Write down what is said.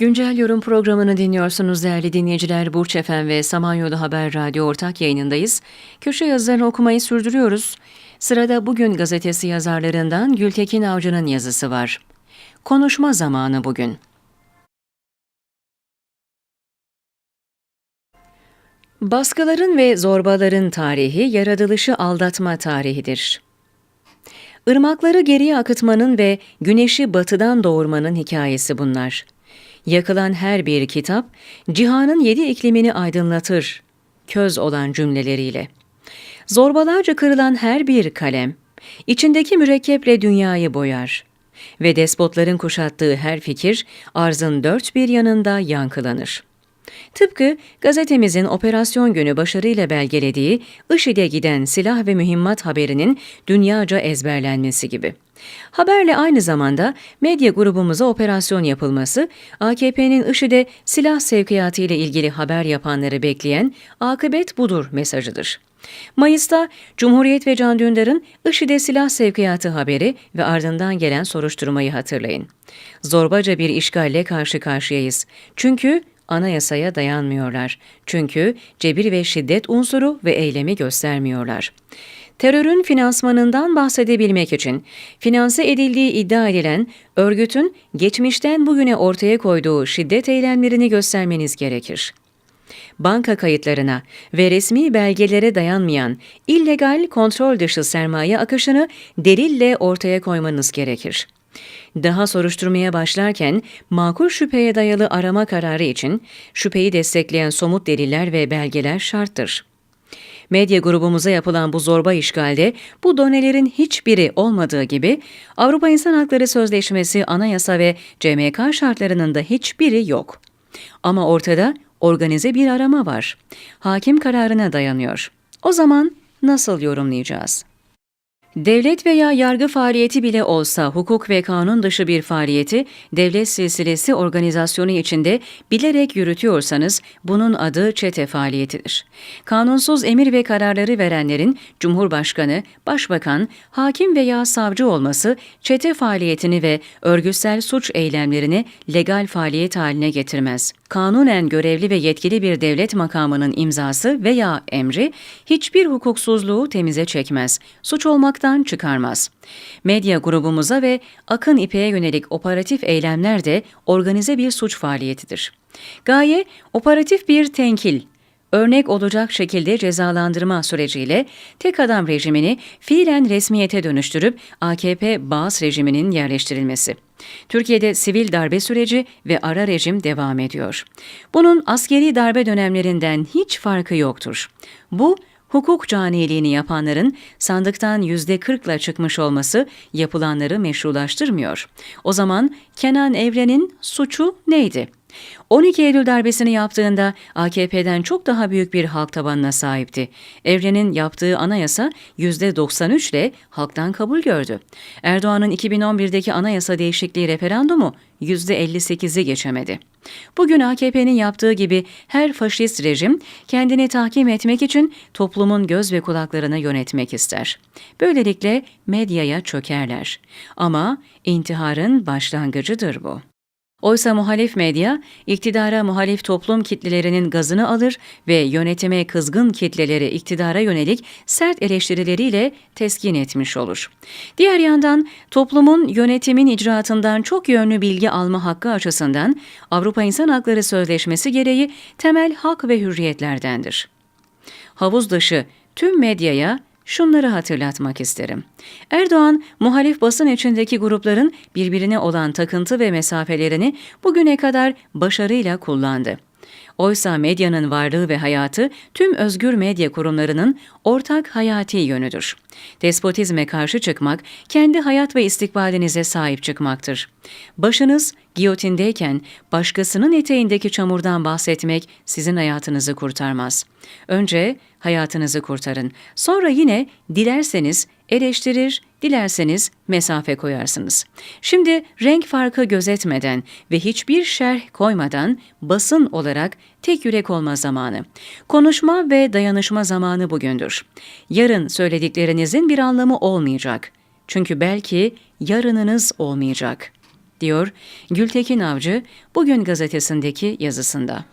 Güncel yorum programını dinliyorsunuz değerli dinleyiciler. Burç Efem ve Samanyolu Haber Radyo ortak yayınındayız. Köşe yazılarını okumayı sürdürüyoruz. Sırada bugün gazetesi yazarlarından Gültekin Avcı'nın yazısı var. Konuşma zamanı bugün. Baskıların ve zorbaların tarihi, yaratılışı aldatma tarihidir. Irmakları geriye akıtmanın ve güneşi batıdan doğurmanın hikayesi bunlar. Yakılan her bir kitap, cihanın yedi iklimini aydınlatır, köz olan cümleleriyle. Zorbalarca kırılan her bir kalem, içindeki mürekkeple dünyayı boyar ve despotların kuşattığı her fikir, arzın dört bir yanında yankılanır.'' Tıpkı gazetemizin operasyon günü başarıyla belgelediği IŞİD'e giden silah ve mühimmat haberinin dünyaca ezberlenmesi gibi. Haberle aynı zamanda medya grubumuza operasyon yapılması, AKP'nin IŞİD'e silah sevkiyatı ile ilgili haber yapanları bekleyen akıbet budur mesajıdır. Mayıs'ta Cumhuriyet ve Can Dündar'ın IŞİD'e silah sevkiyatı haberi ve ardından gelen soruşturmayı hatırlayın. Zorbaca bir işgalle karşı karşıyayız. Çünkü anayasaya dayanmıyorlar. Çünkü cebir ve şiddet unsuru ve eylemi göstermiyorlar. Terörün finansmanından bahsedebilmek için finanse edildiği iddia edilen örgütün geçmişten bugüne ortaya koyduğu şiddet eylemlerini göstermeniz gerekir banka kayıtlarına ve resmi belgelere dayanmayan illegal kontrol dışı sermaye akışını delille ortaya koymanız gerekir. Daha soruşturmaya başlarken makul şüpheye dayalı arama kararı için şüpheyi destekleyen somut deliller ve belgeler şarttır. Medya grubumuza yapılan bu zorba işgalde bu donelerin hiçbiri olmadığı gibi Avrupa İnsan Hakları Sözleşmesi, anayasa ve CMK şartlarının da hiçbiri yok. Ama ortada organize bir arama var. Hakim kararına dayanıyor. O zaman nasıl yorumlayacağız? Devlet veya yargı faaliyeti bile olsa hukuk ve kanun dışı bir faaliyeti devlet silsilesi organizasyonu içinde bilerek yürütüyorsanız bunun adı çete faaliyetidir. Kanunsuz emir ve kararları verenlerin Cumhurbaşkanı, Başbakan, hakim veya savcı olması çete faaliyetini ve örgütsel suç eylemlerini legal faaliyet haline getirmez. Kanunen görevli ve yetkili bir devlet makamının imzası veya emri hiçbir hukuksuzluğu temize çekmez. Suç olmak olmaktan çıkarmaz. Medya grubumuza ve Akın İpek'e yönelik operatif eylemler de organize bir suç faaliyetidir. Gaye, operatif bir tenkil, örnek olacak şekilde cezalandırma süreciyle tek adam rejimini fiilen resmiyete dönüştürüp AKP bağız rejiminin yerleştirilmesi. Türkiye'de sivil darbe süreci ve ara rejim devam ediyor. Bunun askeri darbe dönemlerinden hiç farkı yoktur. Bu, hukuk caniliğini yapanların sandıktan yüzde kırkla çıkmış olması yapılanları meşrulaştırmıyor. O zaman Kenan Evren'in suçu neydi? 12 Eylül darbesini yaptığında AKP'den çok daha büyük bir halk tabanına sahipti. Evren'in yaptığı anayasa %93 ile halktan kabul gördü. Erdoğan'ın 2011'deki anayasa değişikliği referandumu %58'i geçemedi. Bugün AKP'nin yaptığı gibi her faşist rejim kendini tahkim etmek için toplumun göz ve kulaklarını yönetmek ister. Böylelikle medyaya çökerler. Ama intiharın başlangıcıdır bu. Oysa muhalif medya, iktidara muhalif toplum kitlelerinin gazını alır ve yönetime kızgın kitleleri iktidara yönelik sert eleştirileriyle teskin etmiş olur. Diğer yandan toplumun yönetimin icraatından çok yönlü bilgi alma hakkı açısından Avrupa İnsan Hakları Sözleşmesi gereği temel hak ve hürriyetlerdendir. Havuz dışı tüm medyaya şunları hatırlatmak isterim. Erdoğan, muhalif basın içindeki grupların birbirine olan takıntı ve mesafelerini bugüne kadar başarıyla kullandı. Oysa medyanın varlığı ve hayatı tüm özgür medya kurumlarının ortak hayati yönüdür. Despotizme karşı çıkmak, kendi hayat ve istikbalinize sahip çıkmaktır. Başınız giyotindeyken başkasının eteğindeki çamurdan bahsetmek sizin hayatınızı kurtarmaz. Önce hayatınızı kurtarın. Sonra yine dilerseniz eleştirir, dilerseniz mesafe koyarsınız. Şimdi renk farkı gözetmeden ve hiçbir şerh koymadan basın olarak tek yürek olma zamanı. Konuşma ve dayanışma zamanı bugündür. Yarın söylediklerinizin bir anlamı olmayacak. Çünkü belki yarınınız olmayacak.'' diyor Gültekin Avcı bugün gazetesindeki yazısında.